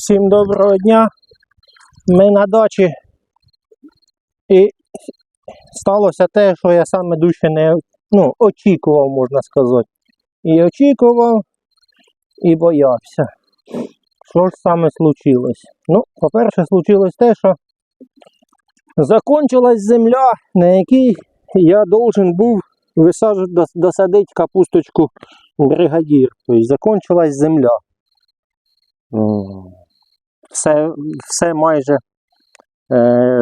Всім доброго дня. Ми на дачі. І сталося те, що я саме дуже не ну, очікував, можна сказати. І очікував, і боявся. Що ж саме случилось? Ну, по-перше, случилось те, що закончилась земля, на якій я должен був висаджувати, досадити капусточку бригадір. Тобто закончилась земля. Все, все майже е,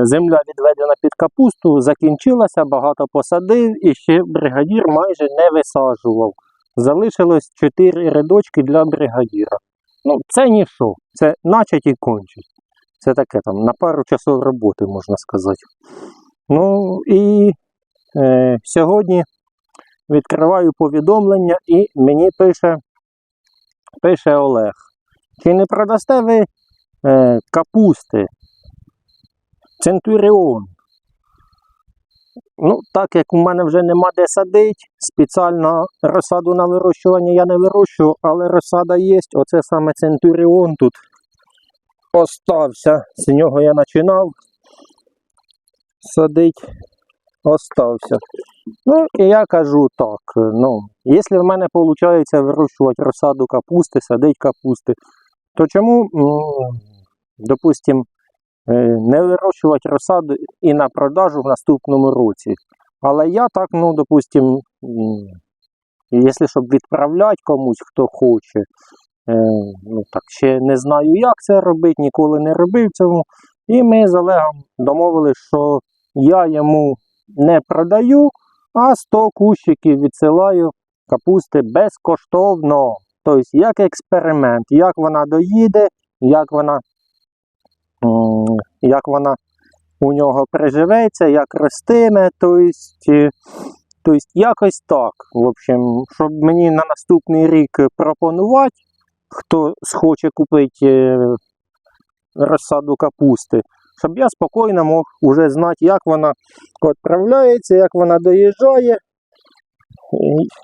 земля відведена під капусту, закінчилася, багато посадив і ще бригадір майже не висаджував. Залишилось 4 рядочки для бригадіра. Ну, це ніщо, це начать і кончить. Це таке там на пару часов роботи, можна сказати. Ну і е, сьогодні відкриваю повідомлення і мені пише, пише Олег. Чи не продасте ви капусти? Центуріон. Ну, так як у мене вже нема де садити, спеціально розсаду на вирощування я не вирощую, але розсада є. Оце саме Центуріон тут остався. З нього я починав садити. Остався. Ну, і я кажу так. Ну, якщо в мене виходить вирощувати розсаду капусти, садити капусти, то чому, м, допустим, е, не вирощувати розсаду і на продажу в наступному році? Але я так, ну, допустим, якщо щоб відправляти комусь, хто хоче, е, ну так ще не знаю, як це робити, ніколи не робив цьому. І ми з Олегом домовилися, що я йому не продаю, а 100 кущиків відсилаю капусти безкоштовно. Тобто, як експеримент, як вона доїде, як вона, як вона у нього приживеться, як ростиме, тобто, тобто якось так. В общем, щоб мені на наступний рік пропонувати, хто схоче купити е, розсаду капусти, щоб я спокійно мог уже знати, як вона відправляється, як вона доїжджає,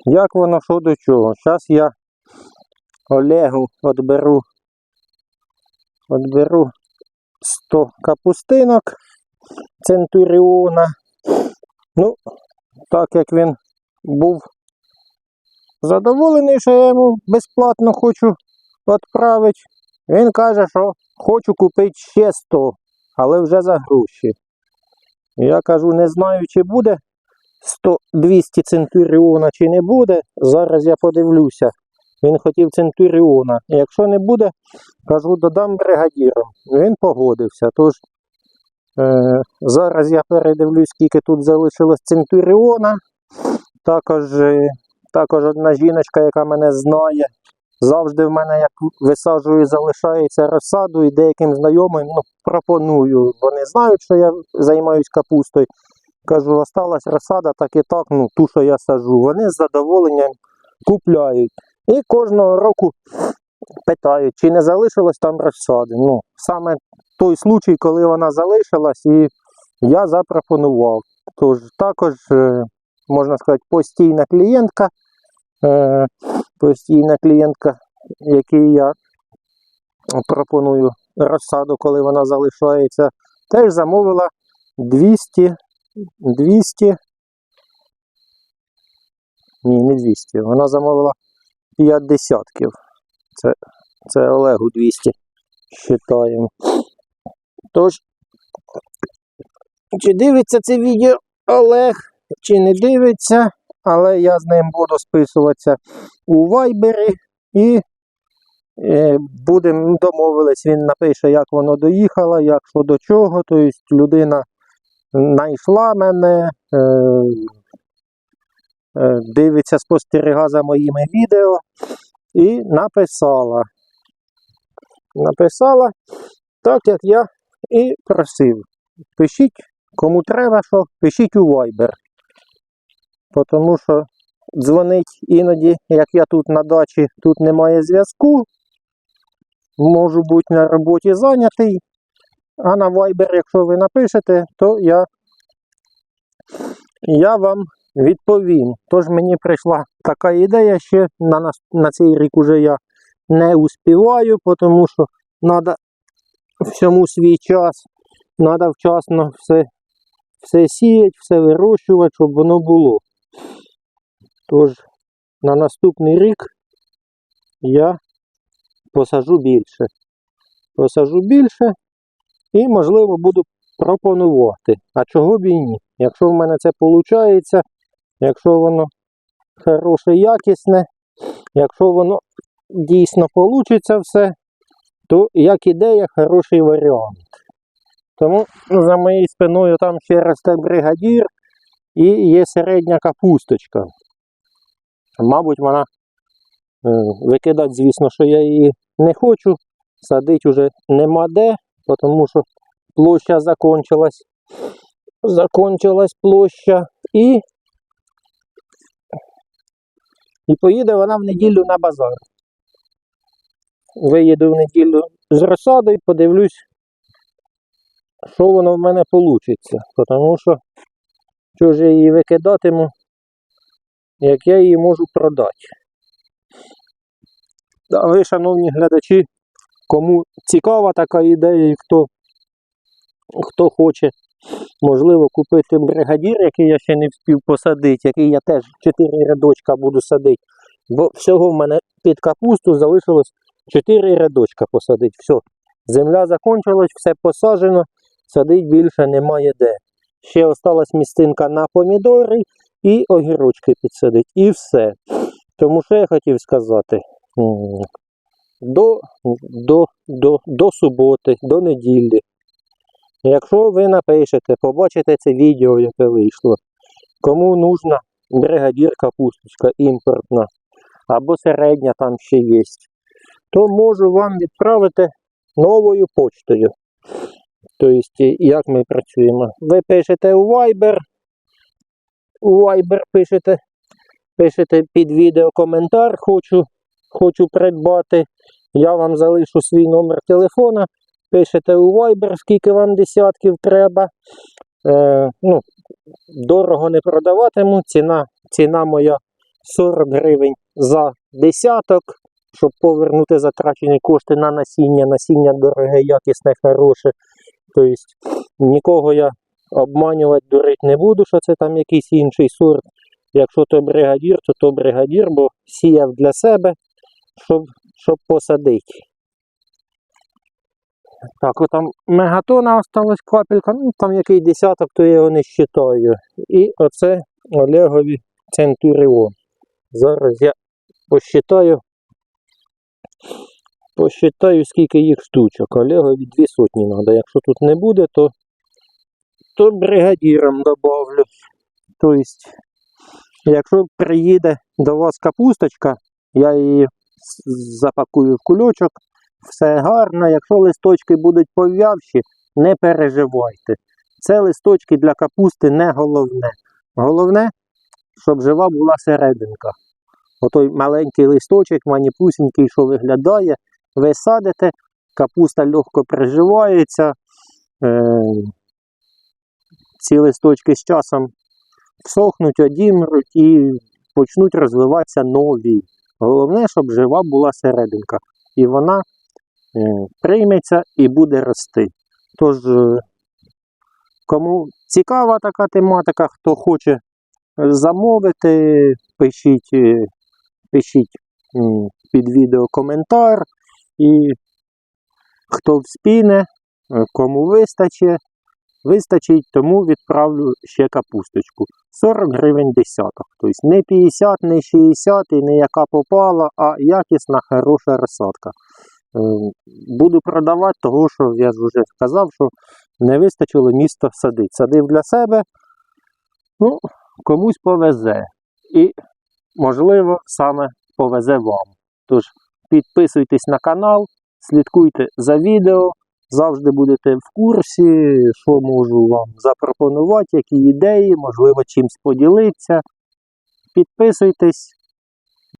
як воно що до чого. Зараз я Олегу відберу, відберу 100 капустинок Центуріона. Ну, так як він був задоволений, що я йому безплатно хочу відправити, він каже, що хочу купити ще 100, але вже за гроші. Я кажу, не знаю, чи буде 100-200 центуріона, чи не буде. Зараз я подивлюся. Він хотів центуріона. Якщо не буде, кажу, додам бригадірам. Він погодився. Тож е, зараз я передивлюсь, скільки тут залишилось центуріона. Також, е, також одна жіночка, яка мене знає, завжди в мене, як висаджую, залишається розсаду і деяким знайомим ну, пропоную. Вони знають, що я займаюся капустою. Кажу, осталась розсада, так і так, ну ту, що я сажу. Вони з задоволенням купляють. І кожного року питають, чи не залишилось там розсади. Ну, саме той случай, коли вона залишилась, і я запропонував. Тож також, е, можна сказати, постійна клієнтка, е, постійна клієнтка, якій я пропоную розсаду, коли вона залишається, теж замовила 200 200. Ні, не 200. Вона замовила 50. Це, це Олегу 200. Считаємо. Тож, чи дивиться це відео Олег, чи не дивиться, але я з ним буду списуватися у Вайбері і е, будемо домовились, він напише, як воно доїхало, як що до чого. Тобто людина знайшла мене, е, дивиться, спостеріга за моїми відео і написала. Написала так, як я і просив. Пишіть, кому треба, що пишіть у Viber. Тому що дзвонить іноді, як я тут на дачі, тут немає зв'язку. Можу бути на роботі зайнятий. А на Viber, якщо ви напишете, то я, я вам відповім. Тож мені прийшла така ідея, ще на, нас- на цей рік уже я не успіваю, тому що треба всьому свій час. Треба вчасно все, все сіяти, все вирощувати, щоб воно було. Тож на наступний рік я посажу більше. Посажу більше і, можливо, буду пропонувати. А чого б і ні? Якщо в мене це виходить, якщо воно хороше, якісне, якщо воно дійсно вийде все, то як ідея, хороший варіант. Тому за моєю спиною там ще росте бригадір і є середня капусточка. Мабуть, вона е, викидати, звісно, що я її не хочу. Садити вже нема де, тому що площа закончилась. Закончилась площа і, і поїде вона в неділю на базар. Виїду в неділю з розсадою, подивлюсь, що воно в мене вийде. Тому що що ж я її викидатиму, як я її можу продати. А ви, шановні глядачі, кому цікава така ідея і хто, хто хоче, можливо, купити бригадір, який я ще не встиг посадити, який я теж 4 рядочка буду садити. Бо всього в мене під капусту залишилось 4 рядочка посадити. Все. Земля закончилась, все посаджено, садити більше немає де. Ще осталась місцинка на помідори і огірочки підсадити. І все. Тому що я хотів сказати. До, до, до, до суботи, до неділі. Якщо ви напишете, побачите це відео, яке вийшло, кому нужна бригадір капусточка імпортна, або середня там ще є, то можу вам відправити новою почтою. Тобто, як ми працюємо? Ви пишете у Viber, у Viber пишете, пишете під відео коментар, хочу, хочу придбати. Я вам залишу свій номер телефона, пишете у Viber, скільки вам десятків треба. Е, ну, дорого не продаватиму. Ціна, ціна моя 40 гривень за десяток, щоб повернути затрачені кошти на насіння. Насіння дороге, якісне, хороше. Тобто нікого я обманювати, дурити не буду, що це там якийсь інший сорт. Якщо то бригадір, то то бригадір, бо сіяв для себе, щоб, щоб посадити. Так, отам мегатона осталась капелька, ну там який десяток, то я його не вважаю. І оце Олегові Центуріон. Зараз я посчитаю, посчитаю, скільки їх штучок. Олегові дві сотні треба. Якщо тут не буде, то, то бригадіром добавлю. Тобто, якщо приїде до вас капусточка, я її запакую в кульочок, все гарно. Якщо листочки будуть пов'явші, не переживайте. Це листочки для капусти не головне. Головне, щоб жива була серединка. Отой маленький листочок, маніпусінький, що виглядає, ви садите, капуста легко приживається. Е, ці листочки з часом всохнуть, одімруть і почнуть розвиватися нові. Головне, щоб жива була серединка. І вона прийметься і буде рости. Тож, е, кому цікава така тематика, хто хоче е, замовити, пишіть, е, пишіть під відео коментар. І хто вспіне, е, кому вистачить, вистачить, тому відправлю ще капусточку. 40 гривень десяток. Тобто не 50, не 60 і не яка попала, а якісна, хороша розсадка. Е, Буду продавати, того що я вже сказав, що не вистачило міста садити. Садив для себе, ну, комусь повезе. І, можливо, саме повезе вам. Тож підписуйтесь на канал, слідкуйте за відео, завжди будете в курсі, що можу вам запропонувати, які ідеї, можливо, чимось поділитися. Підписуйтесь,